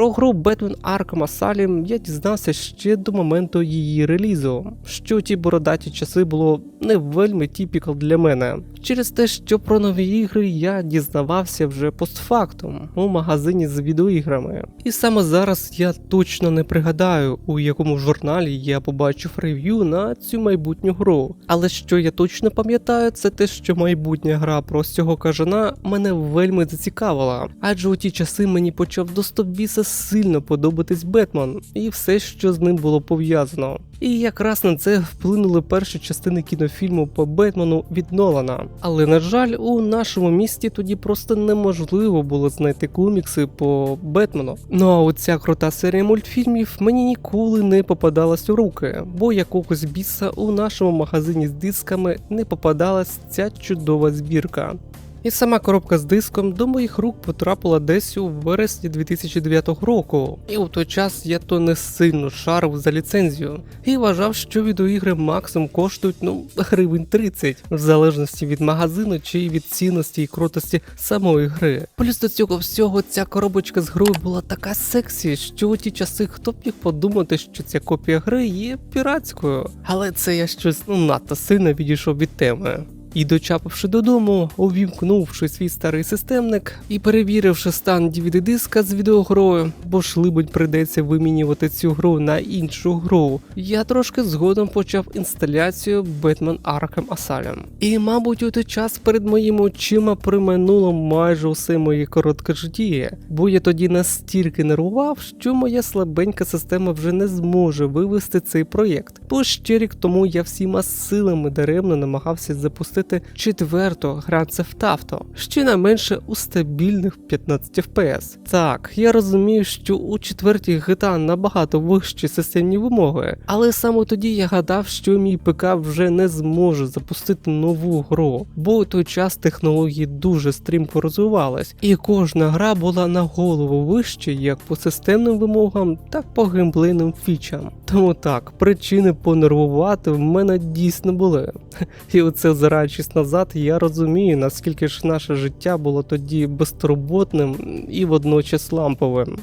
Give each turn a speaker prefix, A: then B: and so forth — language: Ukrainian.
A: Про гру Batman Arkham Asylum я дізнався ще до моменту її релізу, що ті бородаті часи було не вельми тіпікал для мене. Через те, що про нові ігри я дізнавався вже постфактум у магазині з відеоіграми. І саме зараз я точно не пригадаю, у якому журналі я побачив рев'ю на цю майбутню гру. Але що я точно пам'ятаю, це те, що майбутня гра про цього кажана мене вельми зацікавила, адже у ті часи мені почав до Стобіса сильно подобатись Бетман і все, що з ним було пов'язано. І якраз на це вплинули перші частини кінофільму по Бетмену від Нолана. Але на жаль, у нашому місті тоді просто неможливо було знайти комікси по Бетмену. Ну а оця крута серія мультфільмів мені ніколи не попадалась у руки, бо якогось біса у нашому магазині з дисками не попадалась ця чудова збірка. І сама коробка з диском до моїх рук потрапила десь у вересні 2009 року. І у той час я то не сильно шарив за ліцензію і вважав, що відеоігри максимум коштують ну гривень 30, в залежності від магазину чи від цінності і крутості самої гри. Плюс до цього всього ця коробочка з грою була така сексі, що у ті часи хто б міг подумати, що ця копія гри є піратською. Але це я щось ну надто сильно відійшов від теми. І дочапавши додому, увімкнувши свій старий системник і перевіривши стан dvd диска з відеогрою, бо ж либонь прийдеться вимінювати цю гру на іншу гру, я трошки згодом почав інсталяцію Batman Arkham Asylum. І, мабуть, у той час перед моїми очима приминуло майже усе моє коротке життя, бо я тоді настільки нервував, що моя слабенька система вже не зможе вивести цей проєкт. Бо ще рік тому я всіма силами даремно намагався запустити четверту Grand Theft Auto, ще не менше у стабільних 15 FPS. Так, я розумію, що у четвертій GTA набагато вищі системні вимоги, але саме тоді я гадав, що мій ПК вже не зможе запустити нову гру, бо у той час технології дуже стрімко розвивались, і кожна гра була на голову вище як по системним вимогам, так по геймплейним фічам. Тому так, причини понервувати в мене дійсно були. І оце озираючись назад, я розумію, наскільки ж наше життя було тоді безтурботним і водночас ламповим.